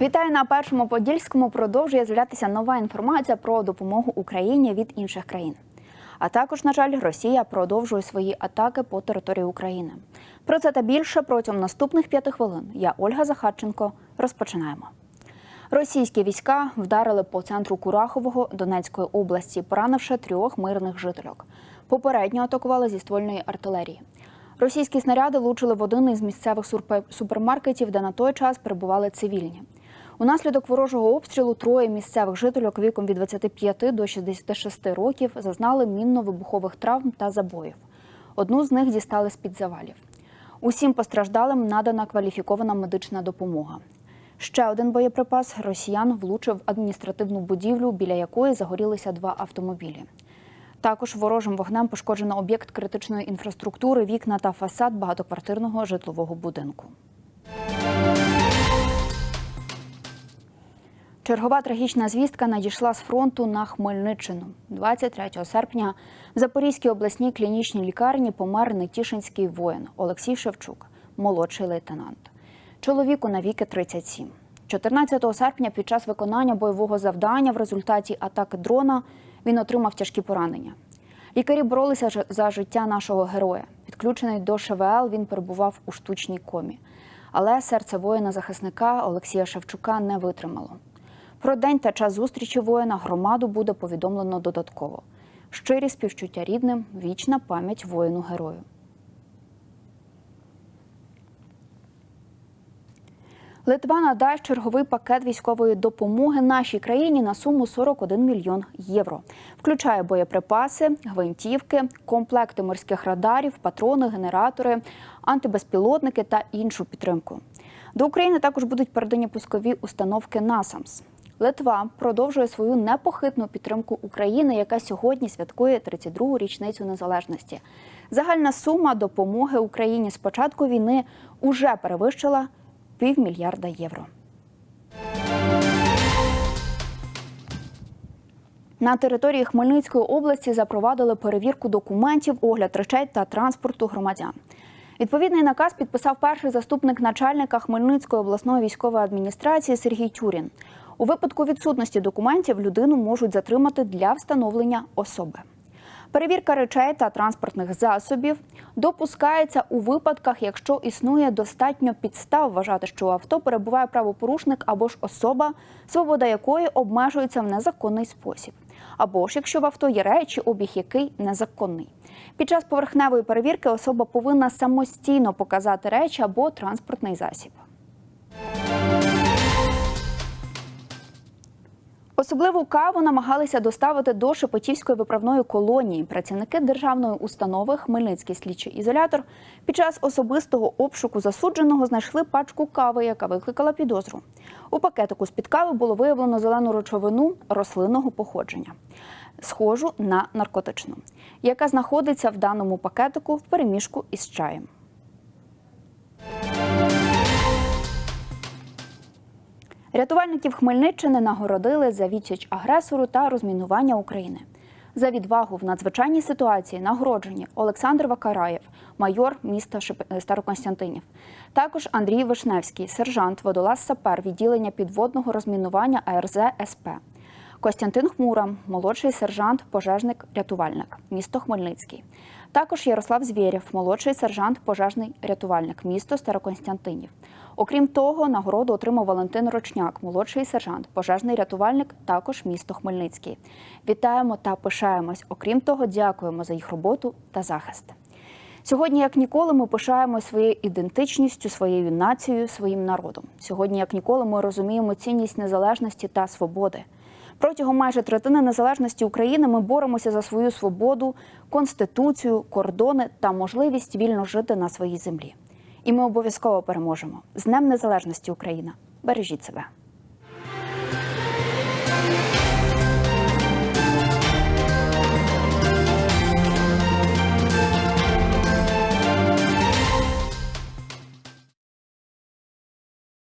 Вітаю на першому подільському. Продовжує з'являтися нова інформація про допомогу Україні від інших країн. А також, на жаль, Росія продовжує свої атаки по території України. Про це та більше протягом наступних п'яти хвилин. Я Ольга Захарченко. Розпочинаємо. Російські війська вдарили по центру Курахового Донецької області, поранивши трьох мирних жительок. Попередньо атакували зі ствольної артилерії. Російські снаряди влучили в один із місцевих супермаркетів, де на той час перебували цивільні. Унаслідок ворожого обстрілу троє місцевих жительок віком від 25 до 66 років зазнали мінно-вибухових травм та забоїв. Одну з них дістали з-під завалів. Усім постраждалим надана кваліфікована медична допомога. Ще один боєприпас росіян влучив в адміністративну будівлю, біля якої загорілися два автомобілі. Також ворожим вогнем пошкоджено об'єкт критичної інфраструктури, вікна та фасад багатоквартирного житлового будинку. Чергова трагічна звістка надійшла з фронту на Хмельниччину. 23 серпня в Запорізькій обласній клінічній лікарні помер Нетішинський воїн Олексій Шевчук, молодший лейтенант. Чоловіку навіки 37. 14 серпня під час виконання бойового завдання в результаті атаки дрона він отримав тяжкі поранення. Лікарі боролися за життя нашого героя. Підключений до ШВЛ, він перебував у штучній комі. Але серце воїна-захисника Олексія Шевчука не витримало. Про день та час зустрічі воїна громаду буде повідомлено додатково. Щирі співчуття рідним, вічна пам'ять воїну герою. Литва надасть черговий пакет військової допомоги нашій країні на суму 41 мільйон євро. Включає боєприпаси, гвинтівки, комплекти морських радарів, патрони, генератори, антибезпілотники та іншу підтримку. До України також будуть передані пускові установки НАСАМС. Литва продовжує свою непохитну підтримку України, яка сьогодні святкує 32-гу річницю незалежності. Загальна сума допомоги Україні з початку війни уже перевищила півмільярда євро. На території Хмельницької області запровадили перевірку документів, огляд речей та транспорту громадян. Відповідний наказ підписав перший заступник начальника Хмельницької обласної військової адміністрації Сергій Тюрін. У випадку відсутності документів людину можуть затримати для встановлення особи. Перевірка речей та транспортних засобів допускається у випадках, якщо існує достатньо підстав вважати, що у авто перебуває правопорушник або ж особа, свобода якої обмежується в незаконний спосіб, або ж якщо в авто є речі, обіг який незаконний. Під час поверхневої перевірки особа повинна самостійно показати речі або транспортний засіб. Особливу каву намагалися доставити до Шепетівської виправної колонії. Працівники державної установи Хмельницький слідчий ізолятор під час особистого обшуку засудженого знайшли пачку кави, яка викликала підозру. У пакетику з-під кави було виявлено зелену речовину рослинного походження, схожу на наркотичну, яка знаходиться в даному пакетику в переміжку із чаєм. Рятувальників Хмельниччини нагородили за відсіч агресору та розмінування України. За відвагу в надзвичайній ситуації нагороджені Олександр Вакараєв, майор міста Староконстантинів. Староконстянтинів. Також Андрій Вишневський, сержант, водолаз сапер відділення підводного розмінування АРЗ СП. Костянтин Хмура, молодший сержант, пожежник, рятувальник, місто Хмельницький. Також Ярослав Звєрєв, молодший сержант, пожежний рятувальник, місто Староконстянтинів. Окрім того, нагороду отримав Валентин Рочняк, молодший сержант, пожежний рятувальник, також місто Хмельницький. Вітаємо та пишаємось. Окрім того, дякуємо за їх роботу та захист. Сьогодні, як ніколи, ми пишаємо своєю ідентичністю, своєю нацією, своїм народом. Сьогодні, як ніколи, ми розуміємо цінність незалежності та свободи. Протягом майже третини незалежності України ми боремося за свою свободу, конституцію, кордони та можливість вільно жити на своїй землі. І ми обов'язково переможемо з Днем Незалежності Україна. Бережіть себе.